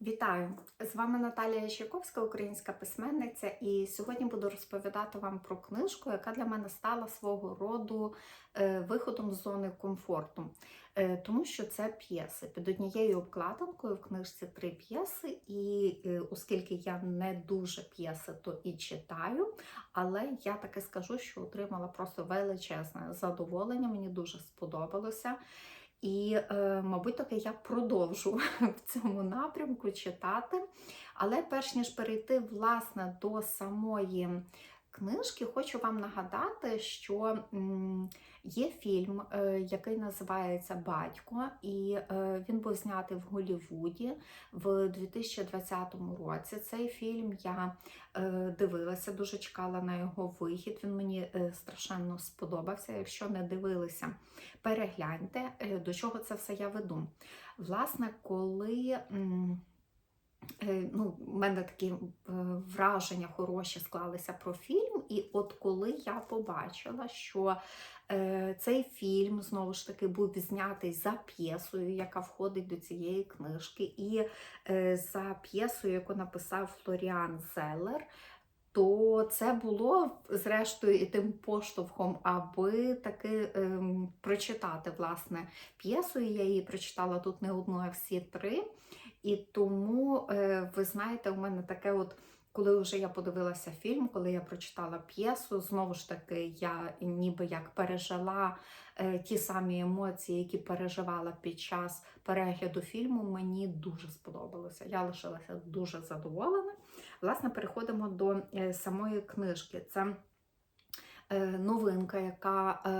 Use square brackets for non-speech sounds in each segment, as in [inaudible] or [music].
Вітаю! З вами Наталія Ящаковська, українська письменниця, і сьогодні буду розповідати вам про книжку, яка для мене стала свого роду е, виходом з зони комфорту, Е, тому що це п'єси. Під однією обкладинкою в книжці три п'єси, і е, оскільки я не дуже п'єси, то і читаю, але я таки скажу, що отримала просто величезне задоволення, мені дуже сподобалося. І, е, мабуть, таки я продовжу [laughs] в цьому напрямку читати. Але перш ніж перейти власне до самої книжки, хочу вам нагадати, що є фільм, е, який називається Батько, і е, він був знятий в Голлівуді в 2020 році. Цей фільм я е, дивилася, дуже чекала на його вихід. Він мені страшенно сподобався. Якщо не дивилися, перегляньте, до чого це все я веду. Власне, коли. Е, ну, в мене такі е, враження хороші склалися про фільм. І от коли я побачила, що е, цей фільм знову ж таки був знятий за п'єсою, яка входить до цієї книжки, і за п'єсою, яку написав Флоріан Зеллер. То це було зрештою і тим поштовхом, аби таки ем, прочитати власне п'єсу. Я її прочитала тут не одну, а всі три. І тому, е, ви знаєте, у мене таке, от, коли вже я подивилася фільм, коли я прочитала п'єсу, знову ж таки, я ніби як пережила е, ті самі емоції, які переживала під час перегляду фільму, мені дуже сподобалося. Я лишилася дуже задоволена. Власне, переходимо до е, самої книжки. Це новинка, яка е,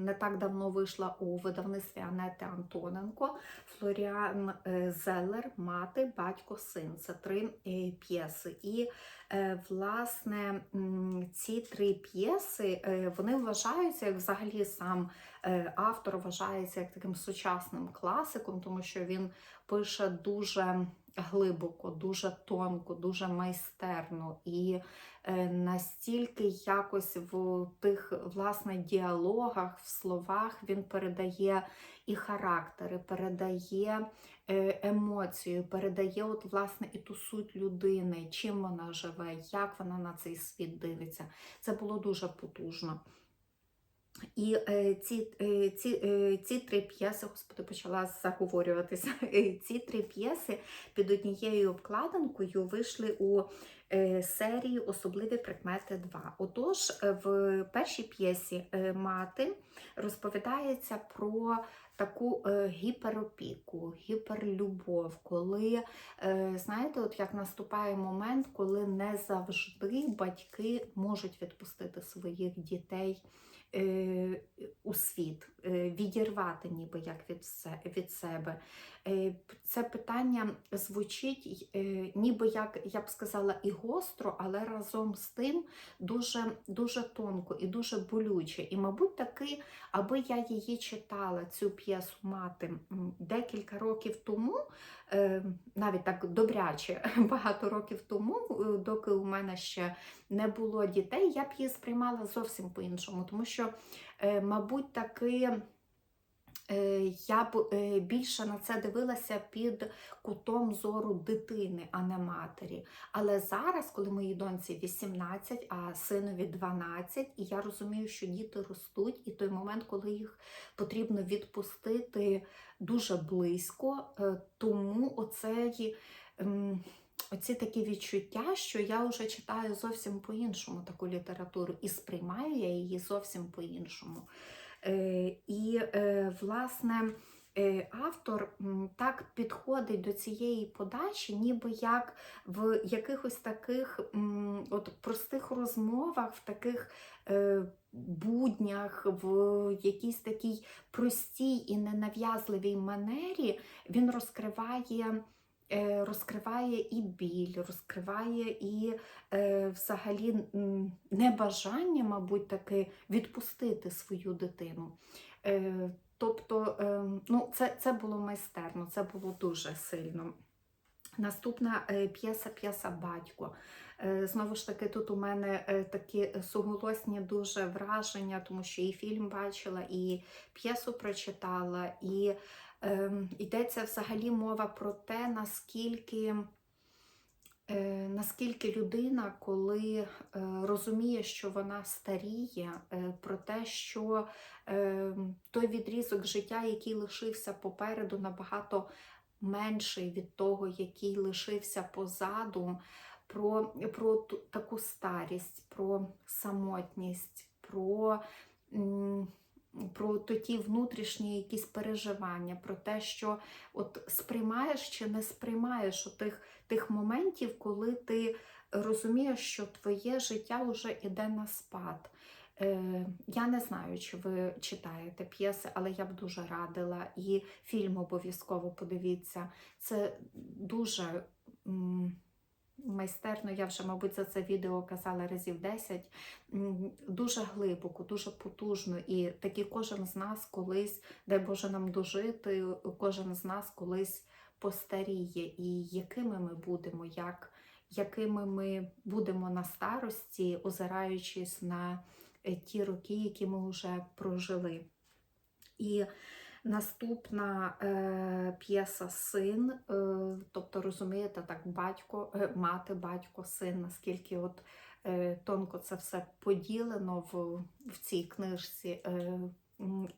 не так давно вийшла у видавництві Анети Антоненко. Флоріан е, Зеллер, мати, батько, син. Це три е, п'єси. І е, власне ці три п'єси е, вони вважаються, як взагалі сам е, автор вважається як таким сучасним класиком, тому що він пише дуже глибоко, дуже тонко, дуже майстерно і е, настільки якось в тих власне діалогах, в словах він передає і характери, передає е, емоцію, передає от власне і ту суть людини, чим вона живе, як вона на цей світ дивиться. Це було дуже потужно. І е, ці, е, ці, е, ці три п'єси, господи, почала заговорюватися. [laughs] Ці три п'єси під однією обкладинкою вийшли у серії Особливі прикмети 2. Отож, в першій п'єсі мати розповідається про таку е, гіперопіку, гіперлюбов, коли, е, знаєте, от як наступає момент, коли не завжди батьки можуть відпустити своїх дітей е, у світ, відірвати ніби як від, від себе. Це питання звучить ніби як я б сказала і гостро, але разом з тим дуже, дуже тонко і дуже болюче. І, мабуть, таки, аби я її читала, цю п'єсу мати м, декілька років тому, е, навіть так добряче [laughs] багато років тому, е, доки у мене ще не було дітей, я б її сприймала зовсім по-іншому, тому що, е, мабуть, таки. Е, Я б е, більше на це дивилася під кутом зору дитини, а не матері. Але зараз, коли моїй доньці 18, а синові 12, і я розумію, що діти ростуть, і той момент, коли їх потрібно відпустити дуже близько, е, тому оцей. ем, Оці такі відчуття, що я вже читаю зовсім по-іншому таку літературу і сприймаю я її зовсім по-іншому. І, власне, е, автор так підходить до цієї подачі, ніби як в якихось таких от простих розмовах, в таких е, буднях, в якійсь такій простій і ненав'язливій манері він розкриває. е, Розкриває і біль, розкриває і е, взагалі небажання, мабуть, таки відпустити свою дитину. Е, ну, це, це було майстерно, це було дуже сильно. Наступна е, п'єса п'єса Батько. Е, Знову ж таки, тут у мене е, такі суголосні дуже враження, тому що і фільм бачила, і п'єсу прочитала, і Ем, Йдеться взагалі мова про те, наскільки, е, наскільки людина, коли е, розуміє, що вона старіє, е, про те, що е, той відрізок життя, який лишився попереду, набагато менший від того, який лишився позаду, про, про таку старість, про самотність, про. Про ті внутрішні якісь переживання, про те, що от сприймаєш чи не сприймаєш тих, тих моментів, коли ти розумієш, що твоє життя вже йде на спад. Е, я не знаю, чи ви читаєте п'єси, але я б дуже радила. І фільм обов'язково подивіться. Це дуже майстерно, я вже, мабуть, за це відео казала разів 10. Дуже глибоко, дуже потужно. І таки кожен з нас колись, дай Боже нам дожити, кожен з нас колись постаріє. І якими ми будемо, як, якими ми будемо на старості, озираючись на е, ті роки, які ми вже прожили. І наступна е, п'єса син, е, тобто розумієте, так, батько, е, мати, батько, син, наскільки от е, тонко це все поділено в, в цій книжці. Е,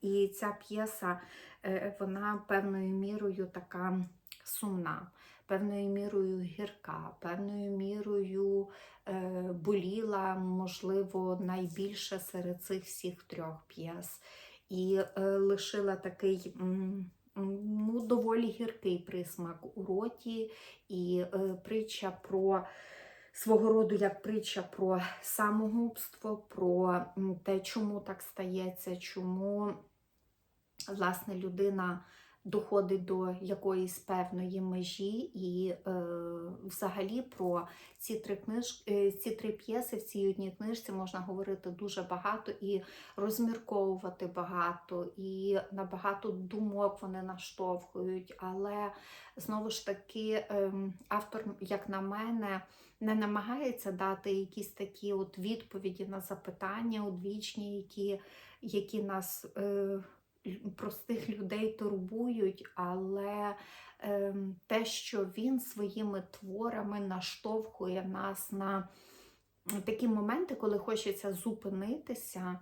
і ця п'єса, е, вона певною мірою така сумна, певною мірою гірка, певною мірою е, боліла, можливо, найбільше серед цих всіх трьох п'єс. І е, лишила такий ну, доволі гіркий присмак у роті, і е, притча про свого роду як притча про самогубство, про те, чому так стається, чому власне людина доходить до якоїсь певної межі, і е, взагалі про ці три книж... е, ці три п'єси в цій одній книжці можна говорити дуже багато і розмірковувати багато, і на багато думок вони наштовхують. Але знову ж таки, ем, автор, як на мене, не намагається дати якісь такі от відповіді на запитання одвічні, які, які нас. Е, простих людей турбують, але ем, те, що він своїми творами наштовхує нас на такі моменти, коли хочеться зупинитися,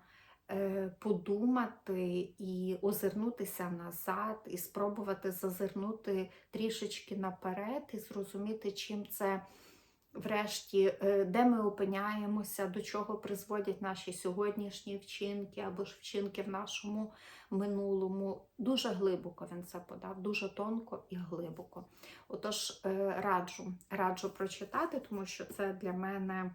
е, подумати і озирнутися назад, і спробувати зазирнути трішечки наперед і зрозуміти, чим це. Врешті, е, де ми опиняємося, до чого призводять наші сьогоднішні вчинки або ж вчинки в нашому минулому. Дуже глибоко він це подав, дуже тонко і глибоко. Отож, е, раджу, раджу прочитати, тому що це для мене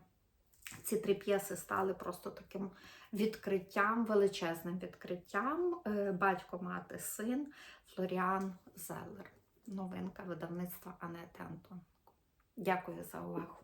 ці три п'єси стали просто таким відкриттям, величезним відкриттям. Е, Батько, мати, син Флоріан Зеллер. Новинка видавництва Анети Антон. Дякую за увагу.